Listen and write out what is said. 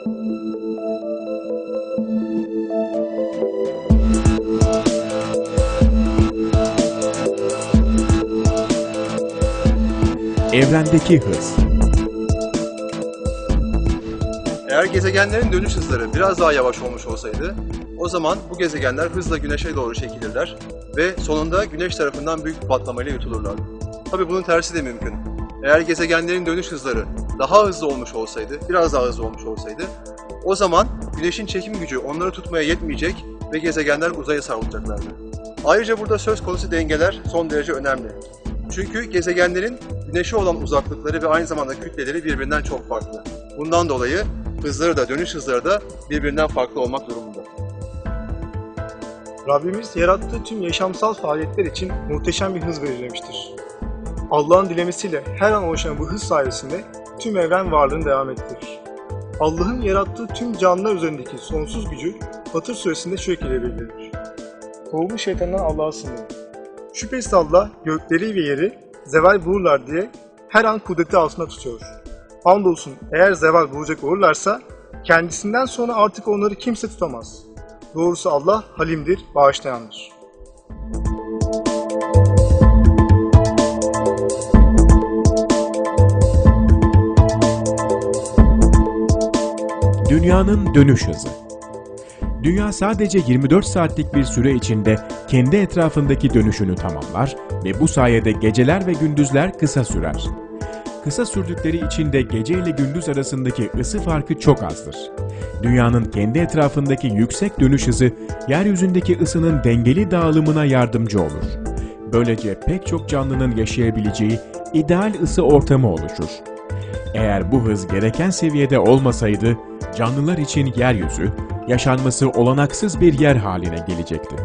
Evrendeki hız Eğer gezegenlerin dönüş hızları biraz daha yavaş olmuş olsaydı, o zaman bu gezegenler hızla güneşe doğru çekilirler ve sonunda güneş tarafından büyük bir patlamayla yutulurlardı. Tabii bunun tersi de mümkün. Eğer gezegenlerin dönüş hızları daha hızlı olmuş olsaydı, biraz daha hızlı olmuş olsaydı, o zaman güneşin çekim gücü onları tutmaya yetmeyecek ve gezegenler uzaya savrulacaklardı. Ayrıca burada söz konusu dengeler son derece önemli. Çünkü gezegenlerin güneşe olan uzaklıkları ve aynı zamanda kütleleri birbirinden çok farklı. Bundan dolayı hızları da dönüş hızları da birbirinden farklı olmak durumunda. Rabbimiz yarattığı tüm yaşamsal faaliyetler için muhteşem bir hız belirlemiştir. Allah'ın dilemesiyle her an oluşan bu hız sayesinde tüm evren varlığını devam ettirir. Allah'ın yarattığı tüm canlılar üzerindeki sonsuz gücü Fatır suresinde şu şekilde bildirilir. Kovulmuş şeytandan Allah'a sığınırım. Şüphesiz Allah gökleri ve yeri zeval bulurlar diye her an kudreti altında tutuyor. Andolsun eğer zeval bulacak olurlarsa kendisinden sonra artık onları kimse tutamaz. Doğrusu Allah halimdir, bağışlayandır. Dünyanın dönüş hızı Dünya sadece 24 saatlik bir süre içinde kendi etrafındaki dönüşünü tamamlar ve bu sayede geceler ve gündüzler kısa sürer. Kısa sürdükleri için de gece ile gündüz arasındaki ısı farkı çok azdır. Dünyanın kendi etrafındaki yüksek dönüş hızı, yeryüzündeki ısının dengeli dağılımına yardımcı olur. Böylece pek çok canlının yaşayabileceği ideal ısı ortamı oluşur. Eğer bu hız gereken seviyede olmasaydı, canlılar için yeryüzü, yaşanması olanaksız bir yer haline gelecekti.